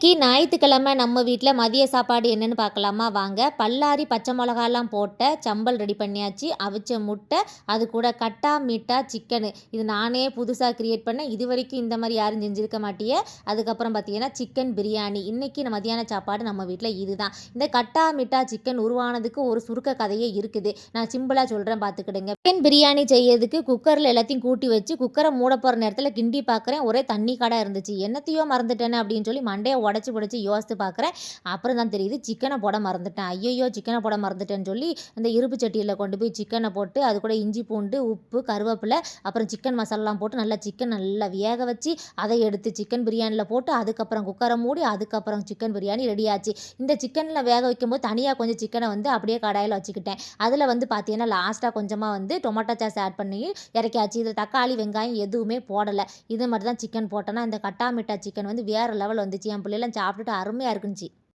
இன்றைக்கி ஞாயிற்றுக்கிழமை நம்ம வீட்டில் மதிய சாப்பாடு என்னென்னு பார்க்கலாமா? வாங்க. பல்லாரி பச்சை மிளகாலாம் போட்ட சம்பல் ரெடி பண்ணியாச்சு. அவிச்ச முட்டை அது கூட கட்டா மீட்டா சிக்கனு. இது நானே புதுசாக க்ரியேட் பண்ணேன். இது வரைக்கும் இந்த மாதிரி யாரும் செஞ்சுருக்க மாட்டியே. அதுக்கப்புறம் பார்த்தீங்கன்னா சிக்கன் பிரியாணி இன்றைக்கி மதியான சாப்பாடு நம்ம வீட்டில் இதுதான். இந்த கட்டா மீட்டா சிக்கன் உருவானதுக்கு ஒரு சுருக்க கதையே இருக்குது. நான் சிம்பிளாக சொல்கிறேன் பார்த்துக்கிடுங்க சிக்கன் பிரியாணி செய்யறதுக்கு குக்கரில் எல்லாத்தையும் கூட்டி வச்சு குக்கரை மூட போகிற நேரத்தில் கிண்டி பார்க்குறேன் ஒரே தண்ணி கடை இருந்துச்சு. என்னத்தையோ மறந்துட்டேனே அப்படின்னு சொல்லி மண்டையை உடச்சி உடச்சி யோசித்து பார்க்குறேன். அப்புறம் தான் தெரியுது சிக்கனை போட மறந்துட்டேன். ஐயையோ சிக்கனை போட மறந்துட்டேன்னு சொல்லி அந்த இருப்பு சட்டியில் கொண்டு போய் சிக்கனை போட்டு அது கூட இஞ்சி பூண்டு உப்பு கருவேப்பிலை அப்புறம் சிக்கன் மசாலாலாம் போட்டு நல்லா சிக்கன் நல்லா வேக வச்சு அதை எடுத்து சிக்கன் பிரியாணியில் போட்டு அதுக்கப்புறம் குக்கரை மூடி அதுக்கப்புறம் சிக்கன் பிரியாணி ரெடி ஆச்சு. இந்த சிக்கனில் வேக வைக்கும்போது தனியாக கொஞ்சம் சிக்கனை வந்து அப்படியே கடாயில் வச்சுக்கிட்டேன். அதில் வந்து பார்த்தீங்கன்னா லாஸ்ட்டாக கொஞ்சமாக வந்து டொமேட்டோ சாஸ் ஆட் பண்ணி இறக்கியாச்சு. இதில் தக்காளி வெங்காயம் எதுவுமே போடலை. இது மட்டும் தான் சிக்கன் போட்டேன்னா இந்த கட்டா மிட்டா சிக்கன் வந்து வேறு லெவல் வந்துச்சு. என் எல்லாம் சாப்பிட்டுட்டு அருமையாக இருக்குந்துச்சு